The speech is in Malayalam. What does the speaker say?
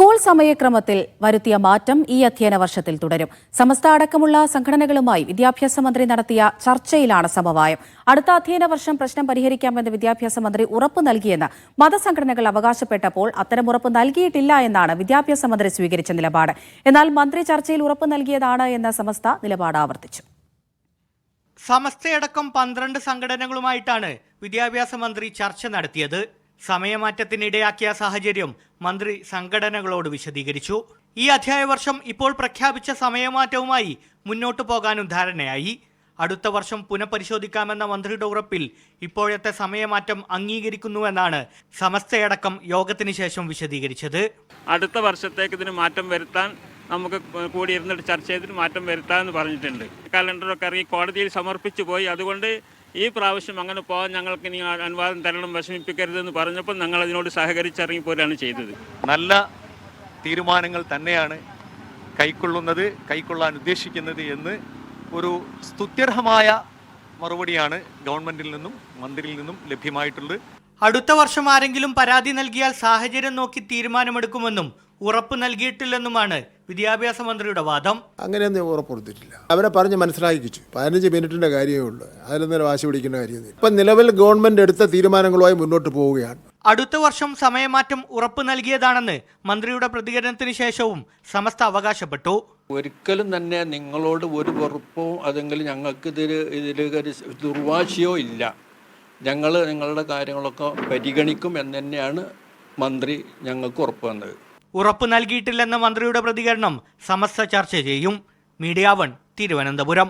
സ്കൂൾ സമയക്രമത്തിൽ വരുത്തിയ മാറ്റം ഈ അധ്യയന വർഷത്തിൽ തുടരും. സമസ്ത അടക്കമുള്ള സംഘടനകളുമായി വിദ്യാഭ്യാസ മന്ത്രി നടത്തിയ ചർച്ചയിലാണ് സമവായം. അടുത്ത അധ്യയന വർഷം പ്രശ്നം പരിഹരിക്കാമെന്ന് വിദ്യാഭ്യാസ മന്ത്രി ഉറപ്പ് നൽകിയെന്ന് മതസംഘടനകൾ അവകാശപ്പെട്ടപ്പോൾ അത്തരം ഉറപ്പ് നൽകിയിട്ടില്ല എന്നാണ് വിദ്യാഭ്യാസ മന്ത്രി സ്വീകരിച്ച നിലപാട്. എന്നാൽ മന്ത്രി ചർച്ചയിൽ ഉറപ്പ് നൽകിയതാണ് എന്ന സമസ്ത നിലപാട് ആവർത്തിച്ചു. സമസ്തയടക്കം പന്ത്രണ്ട് സംഘടനകളുമായിട്ടാണ് വിദ്യാഭ്യാസ മന്ത്രി ചർച്ച നടത്തിയത്. സമയമാറ്റത്തിനിടയാക്കിയ സാഹചര്യം മന്ത്രി സംഘടനകളോട് വിശദീകരിച്ചു. ഈ അധ്യായ വർഷം ഇപ്പോൾ പ്രഖ്യാപിച്ച സമയമാറ്റവുമായി മുന്നോട്ടു പോകാനും ധാരണയായി. അടുത്ത വർഷം പുനഃപരിശോധിക്കാമെന്ന മന്ത്രിയുടെ ഉറപ്പിൽ ഇപ്പോഴത്തെ സമയമാറ്റം അംഗീകരിക്കുന്നുവെന്നാണ് സമസ്തയടക്കം യോഗത്തിന് ശേഷം വിശദീകരിച്ചത്. അടുത്ത വർഷത്തേക്ക് ഇതിന് മാറ്റം വരുത്താൻ നമുക്ക് കൂടി ഇരുന്നിട്ട് ചർച്ച ചെയ്തിട്ട് മാറ്റം വരുത്താമെന്ന് പറഞ്ഞിട്ടുണ്ട്. കലണ്ടറൊക്കെ ഇറങ്ങി കോടതിയിൽ സമർപ്പിച്ചു പോയി. അതുകൊണ്ട് ഈ പ്രാവശ്യം അങ്ങനെ പോകാൻ ഞങ്ങൾക്ക് ഇനി അനുവാദം തരണം വിഷമിപ്പിക്കരുതെന്ന് പറഞ്ഞപ്പോൾ ഞങ്ങൾ അതിനോട് സഹകരിച്ചിറങ്ങി പോരാണ് ചെയ്തത്. നല്ല തീരുമാനങ്ങൾ തന്നെയാണ് കൈക്കൊള്ളുന്നത് കൈക്കൊള്ളാൻ ഉദ്ദേശിക്കുന്നത് എന്ന് ഒരു സ്തുത്യർഹമായ മറുപടിയാണ് ഗവൺമെന്റിൽ നിന്നും മന്ത്രിയിൽ നിന്നും ലഭ്യമായിട്ടുള്ളത്. അടുത്ത വർഷം ആരെങ്കിലും പരാതി നൽകിയാൽ സാഹചര്യം നോക്കി തീരുമാനമെടുക്കുമെന്നും ഉറപ്പ് നൽകിയിട്ടില്ലെന്നുമാണ് വിദ്യാഭ്യാസ മന്ത്രിയുടെ വാദം. അങ്ങനെയൊന്നും ഉറപ്പുകൊടുത്തിട്ടില്ല അവരെ പറഞ്ഞ് മനസ്സിലാക്കിച്ചു. പതിനഞ്ച് മിനിറ്റിന്റെ കാര്യമേ ഉള്ളൂ. അതിലൊന്നും വാശി പിടിക്കേണ്ട കാര്യം ഇപ്പം നിലവിൽ ഗവൺമെന്റ് എടുത്ത തീരുമാനങ്ങളുമായി മുന്നോട്ട് പോവുകയാണ്. അടുത്ത വർഷം സമയമാറ്റം ഉറപ്പ് നൽകിയതാണെന്ന് മന്ത്രിയുടെ പ്രതികരണത്തിന് ശേഷവും സമസ്ത അവകാശപ്പെട്ടു. ഒരിക്കലും തന്നെ നിങ്ങളോട് ഒരു വെറുപ്പോ അതെങ്കിൽ ഞങ്ങൾക്ക് ഇതിൽ ഇതിൽ ഒരു ദുർവാശിയോ ഇല്ല. ഞങ്ങൾ നിങ്ങളുടെ കാര്യങ്ങളൊക്കെ പരിഗണിക്കും എന്ന് തന്നെയാണ് മന്ത്രി ഞങ്ങൾക്ക് ഉറപ്പ് തന്നത്. ഉറപ്പ് നൽകിയിട്ടില്ലെന്ന മന്ത്രിയുടെ പ്രതികരണം സമസ്ത ചർച്ച ചെയ്യും. Media One Thiruvananthapuram.